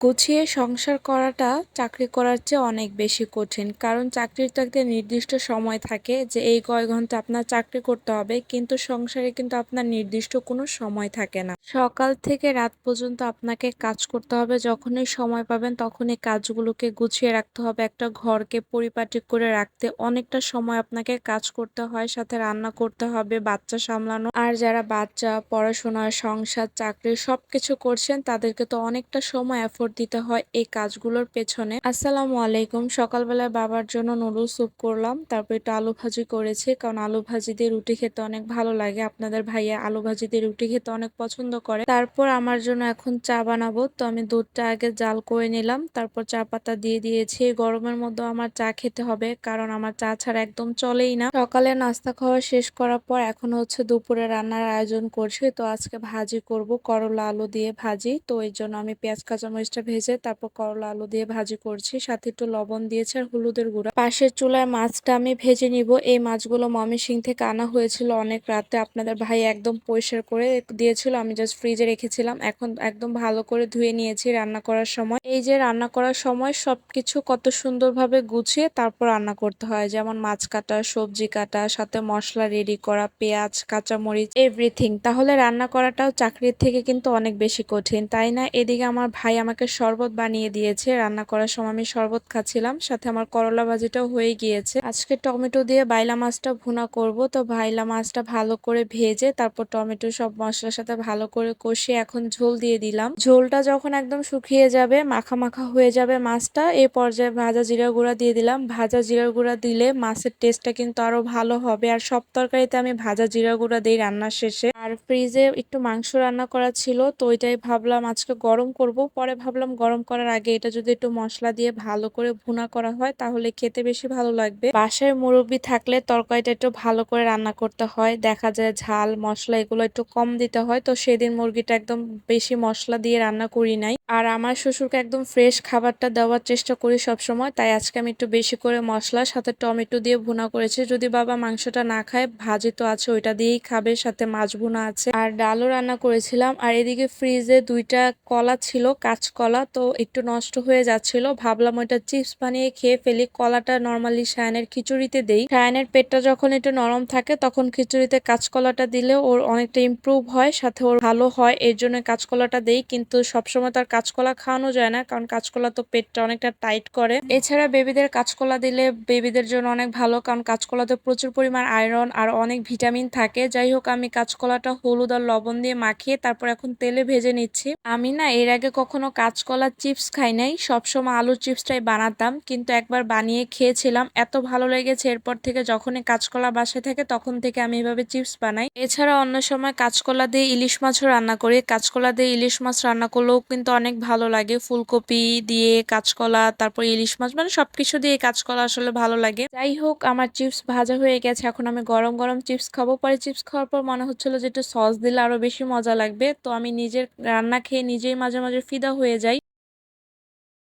গুছিয়ে সংসার করাটা চাকরি করার চেয়ে অনেক বেশি কঠিন। কারণ চাকরির তো একটা নির্দিষ্ট সময় থাকে যে এই কয় ঘণ্টা আপনার চাকরি করতে হবে, কিন্তু সংসারে কিন্তু আপনার নির্দিষ্ট কোনো সময় থাকে না। সকাল থেকে রাত পর্যন্ত আপনাকে কাজ করতে হবে, যখনই সময় পাবেন তখনই কাজগুলোকে গুছিয়ে রাখতে হবে। একটা ঘরকে পরিপাটি করে রাখতে অনেকটা সময় আপনাকে কাজ করতে হয়, সাথে রান্না করতে হবে, বাচ্চা সামলানো। আর যারা বাচ্চা, পড়াশোনা, সংসার, চাকরি সব কিছু করছেন, তাদেরকে তো অনেকটা সময় এফোর্ট দিতে হয় এই কাজগুলোর পেছনে। আসসালামু আলাইকুম। সকালবেলায় বাবার জন্য নুডলস স্যুপ করলাম। তারপর একটু আলু ভাজি করেছি, কারণ আলু ভাজি দিয়ে রুটি খেতে অনেক ভালো লাগে। আপনাদের ভাইয়া আলু ভাজি দিয়ে রুটি খেতে অনেক পছন্দ করে। তারপর আমার জন্য এখন চা বানাবো। তো আমি দুধটা আগে জাল করে নিলাম। তারপর চা পাতা দিয়ে দিয়েছি। গরমের মধ্যে আমার চা খেতে হবে, কারণ আমার চা ছাড়া একদম চলেই না। সকালে নাস্তা খাওয়া শেষ করার পর এখন হচ্ছে দুপুরে রান্নার আয়োজন করছি। তো আজকে ভাজি করব করলা আলু দিয়ে ভাজি। তো এই জন্য আমি পেঁয়াজ কাঁচামরিচটা ভেজে, তারপর করলা আলু দিয়ে ভাজি করছি। সাথে একটু লবণ দিয়েছে আর হলুদের গুঁড়া। পাশের চুলায় মাছটা আমি ভেজে নিব। এই মাছগুলো ময়মনসিং থেকে আনা হয়েছিল অনেক রাতে। আপনাদের ভাই একদম পরিষ্কার করে দিয়েছিল, আমি জাস্ট ফ্রিজে রেখেছিলাম। এখন একদম ভালো করে ধুয়ে নিয়েছি রান্না করার সময়। এই যে রান্না করার সময় সবকিছু কত সুন্দরভাবে গুছিয়ে তারপর রান্না করতে হয়। যেমন মাছ কাটা, সবজি কাটা, সাথে মশলা রেডি করা, পেঁয়াজ, কাঁচামরিচ এভরিথিং তাহলে রান্না করাটাও চাকরির থেকে কিন্তু অনেক বেশি কঠিন। তাই না? এদিকে আমার ভাই আমাকে শরবত বানিয়ে দিয়েছে। রান্না করার সময় আমি শরবত খাচ্ছিলাম। সাথে আমার করলা ভাজিটাও হয়ে গিয়েছে। আজকে টমেটো দিয়ে বাইলা মাছটা ভুনা করব। তো বাইলা মাছটা ভালো করে ভেজে তারপর টমেটো সব মশলার সাথে ভালো করে কষিয়ে এখন ঝোল দিয়ে দিলাম। ঝোলটা যখন একদম শুকিয়ে যাবে, মাখা মাখা হয়ে যাবে মাছটা এই পর্যায়ে ভাজা জিরা গুঁড়া দিয়ে দিলাম। ভাজা জিরা গুঁড়া দিলে মাছের টেস্টটা কিন্তু আরও ভালো হবে। আর সব তরকারিতে আমি ভাজা জিরা গুঁড়া দিই রান্নার শেষে। আর ফ্রিজে একটু মাংস রান্না করা ছিল, তো ওইটাই ভাবলাম আজকে গরম করব। পরে ভাবলাম গরম করার আগে এটা যদি একটু মশলা দিয়ে ভালো করে ভুনা করা হয়, তাহলে খেতে বেশি ভালো লাগবে। বাসায় মুরব্বি থাকলে তরকারিটা একটু ভালো করে রান্না করতে হয়। দেখা যায় ঝাল, মশলা এগুলো একটু কম দিতে হয়। তো সেদিন মুরগিটা একদম বেশি মশলা দিয়ে রান্না করি নাই। আর আমার শ্বশুরকে একদম ফ্রেশ খাবারটা দেওয়ার চেষ্টা করি সব সময় তাই আজকে আমি একটু বেশি করে মশলা, সাথে টমেটো দিয়ে ভুনা করেছি। যদি বাবা মাংসটা না খায়, ভাজি তো আছে, ওইটা দিয়েই খাবে। সাথে মাছ ভুনা আছে। আর ডালও রান্না করেছিলাম। আর এদিকে ফ্রিজে দুইটা কলা ছিল, কাঁচকলা তো একটু নষ্ট হয়ে যাচ্ছিল। ভাবলাম ওইটা চিপস বানিয়ে খেয়ে ফেলি। কলাটা নর্মালি সায়নের খিচুড়িতে দেই। সায়নের পেটটা যখন একটু নরম থাকে, তখন খিচুড়িতে কাঁচকলাটা দিলে ওর অনেকটা ইমপ্রুভ হয়, সাথে ওর ভালো হয়, এর জন্য কাঁচকলাটা দেই। কিন্তু সবসময় তার কাঁচকলা খাওয়ানো যায় না, কারণ কাঁচকলা তো পেটটা অনেকটা টাইট করে। এছাড়া বেবিদের কাঁচকলা দিলে বেবিদের জন্য অনেক ভালো, কারণ কাঁচকলাতে প্রচুর পরিমাণ আয়রন আর অনেক ভিটামিন থাকে। যাই হোক, আমি কাঁচকলাটা হলুদ আর লবণ দিয়ে মাখিয়ে তারপর এখন তেলে ভেজে নিচ্ছি। আমি না এর আগে কখনো কাঁচকলার চিপস খাই নাই। সবসময় আলুর চিপসটাই বানাতাম, কিন্তু একবার বানিয়ে খেয়েছিলাম, এত ভালো লেগেছে। এরপর থেকে যখনই কাঁচকলা বাসায় থাকে, তখন থেকে আমি এভাবে চিপস বানাই। এছাড়া অন্য সময় কাঁচকলা দিয়ে ইলিশ মাছও রান্না করি। কাঁচকলা দিয়ে ইলিশ মাছ রান্না করলেও কিন্তু অনেক ভালো লাগে। ফুলকপি দিয়ে কাঁচকলা, তারপর ইলিশ মাছ মানে সবকিছু দিয়ে কাঁচকলা আসলে ভালো লাগে। যাই হোক, আমার চিপস ভাজা হয়ে গেছে। এখন আমি গরম গরম চিপস খাব। পরে চিপস খাওয়ার পর মনে হচ্ছিল যে একটু সস দিলে আরও বেশি মজা লাগবে। তো আমি নিজের রান্না খেয়ে নিজেই মাঝে মাঝে ফিদা হয়ে যায়